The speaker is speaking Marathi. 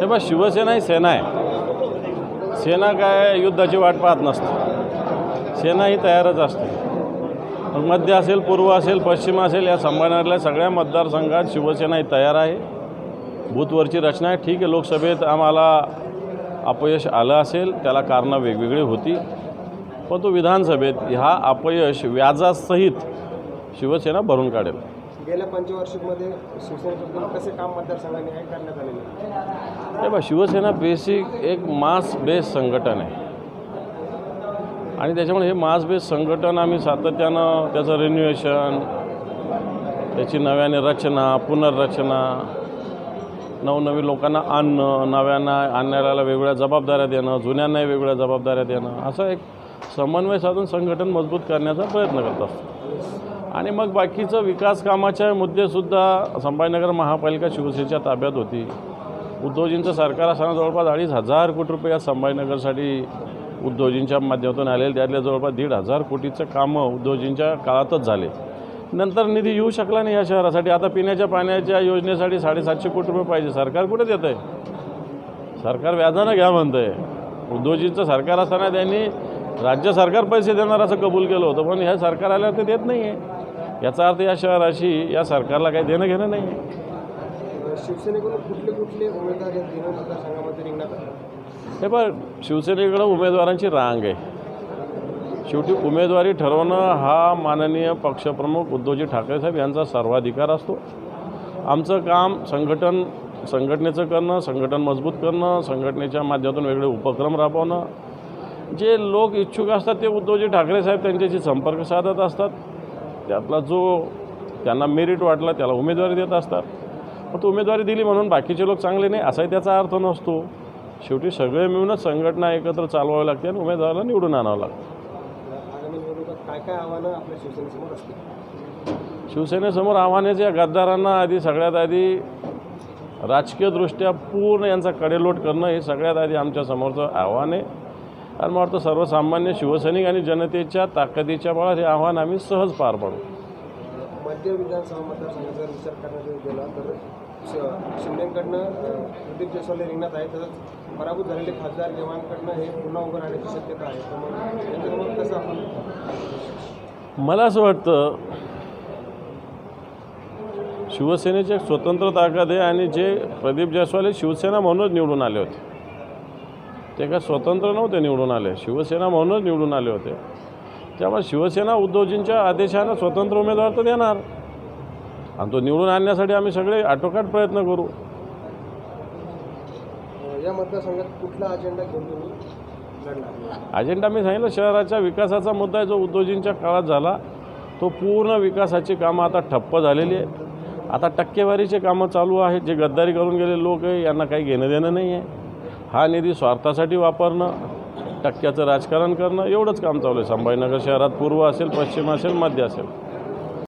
हे बा शिवसेना ही सेना आहे. सेना काय युद्धाची वाट पाहत नसते. सेना ही तयारच असते. मग मध्य असेल पूर्व असेल पश्चिम असेल या संभाळणाऱ्या सगळ्या मतदारसंघात शिवसेना ही तयार आहे. बूथवरची रचना आहे. ठीक आहे लोकसभेत आम्हाला अपयश आलं असेल त्याला कारणं वेगवेगळी होती. पण तो विधानसभेत ह्या अपयश व्याजासहित शिवसेना भरून काढेल. गेल्या पंचवार्षिकमध्ये शिवसेनेबद्दल कसे काम मतदारसंघाने आहे करण्यात आलेले नाही हे बा शिवसेना बेसिक एक मास बेस संघटन आहे. आणि त्याच्यामुळे हे मास बेस संघटन आम्ही सातत्यानं त्याचं रिन्युएशन त्याची नव्याने रचना पुनर्रचना नवनवीन लोकांना आणणं नव्यांना आणणाऱ्याला वेगवेगळ्या जबाबदाऱ्या देणं जुन्यांनाही वेगवेगळ्या जबाबदाऱ्या देणं असं एक समन्वय साधून संघटन मजबूत करण्याचा प्रयत्न करत असतो. आणि मग बाकीचं विकास कामाचे मुद्देसुद्धा संभाजीनगर महापालिका शिवसेनेच्या ताब्यात होती. उद्धवजींचं सरकार असताना जवळपास अडीच हजार कोटी रुपये या संभाजीनगरसाठी उद्धवजींच्या माध्यमातून आलेले त्यातल्या जवळपास दीड हजार कोटीचं कामं उद्धवजींच्या काळातच झाले. नंतर निधी येऊ शकला नाही या शहरासाठी. आता पिण्याच्या पाण्याच्या योजनेसाठी साडेसातशे कोटी रुपये पाहिजे. सरकार कुठे देत आहे सरकार व्याजानं घ्या म्हणतं आहे उद्धवजींचं सरकार असताना त्यांनी राज्य सरकार पैसे देणार असं कबूल केलं होतं पण ह्या सरकार आल्यावर ते देत नाही आहे याचा अर्थ या शहराशी या सरकारला काही देणं घेणं नाही आहे शिवसेनेकडून कुठले कुठले उमेदवार या तीन मतदारसंघामध्ये रिंगणात आहेत? हे पण शिवसेनेकडं उमेदवारांची रांग आहे. शेवटी उमेदवारी ठरवणं हा माननीय पक्षप्रमुख उद्धवजी ठाकरे साहेब यांचा सर्वाधिकार असतो. आमचं काम संघटन संघटनेचं करणं संघटन मजबूत करणं संघटनेच्या माध्यमातून वेगळे उपक्रम राबवणं. जे लोक इच्छुक असतात ते उद्धवजी ठाकरे साहेब त्यांच्याशी संपर्क साधत असतात. त्यातला जो त्यांना मेरिट वाटला त्याला उमेदवारी देत असतात. पण तो उमेदवारी दिली म्हणून बाकीचे लोक चांगले नाही असाही त्याचा अर्थ नसतो. शेवटी सगळे मिळूनच संघटना एकत्र चालवावी लागते आणि उमेदवाराला निवडून आणावं लागतं. काय काय आव्हानं आपल्या शिवसेनेसमोर असतील शिवसेनेसमोर या गद्दारांना आधी सगळ्यात आधी राजकीयदृष्ट्या पूर्ण यांचा कडेलोट करणं हे सगळ्यात आधी आमच्या समोरचं आव्हान आहे. आणि मला वाटतं सर्वसामान्य शिवसैनिक आणि जनतेच्या ताकदीच्या बळात हे आव्हान आम्ही सहज पार पाडू. मध्य विधानसभा मतदारसंघाचा जर विचार करण्यात गेला तर शि- शिंदेकडनं अं, प्रदीप जयस्वाल हे रिंगणात आहे तसंच पराभूत झालेले खासदार देवांकडनं हे पुन्हा उभं राहण्याची शक्यता आहे. तर मग त्यांच्यासमोर कसं आपण मला असं वाटतं शिवसेनेची एक स्वतंत्र ताकद आहे आणि जे प्रदीप जयस्वाल हे शिवसेना म्हणूनच निवडून आले होते. ते काय स्वतंत्र नव्हते निवडून आले. शिवसेना म्हणूनच निवडून आले होते. त्यामुळे शिवसेना उद्धवजींच्या आदेशानं स्वतंत्र उमेदवार तर देणार. आणि तो निवडून आणण्यासाठी आम्ही सगळे आटोकाट प्रयत्न करू. या मतदारसंघात कुठला अजेंडा घेऊन अजेंडा मी सांगितलं शहराच्या विकासाचा मुद्दा आहे जो उद्योजींच्या काळात झाला. तो पूर्ण विकासाची कामं आता ठप्प झालेली आहे आता टक्केवारीचे कामं चालू आहेत. जे गद्दारी करून गेले लोक आहे यांना काही घेणं देणं नाही आहे. हा निधी स्वार्थासाठी वापरणं टक्क्याचं राजकारण करणं एवढंच काम चालू आहे. संभाजीनगर शहरात पूर्व असेल पश्चिम असेल मध्य असेल.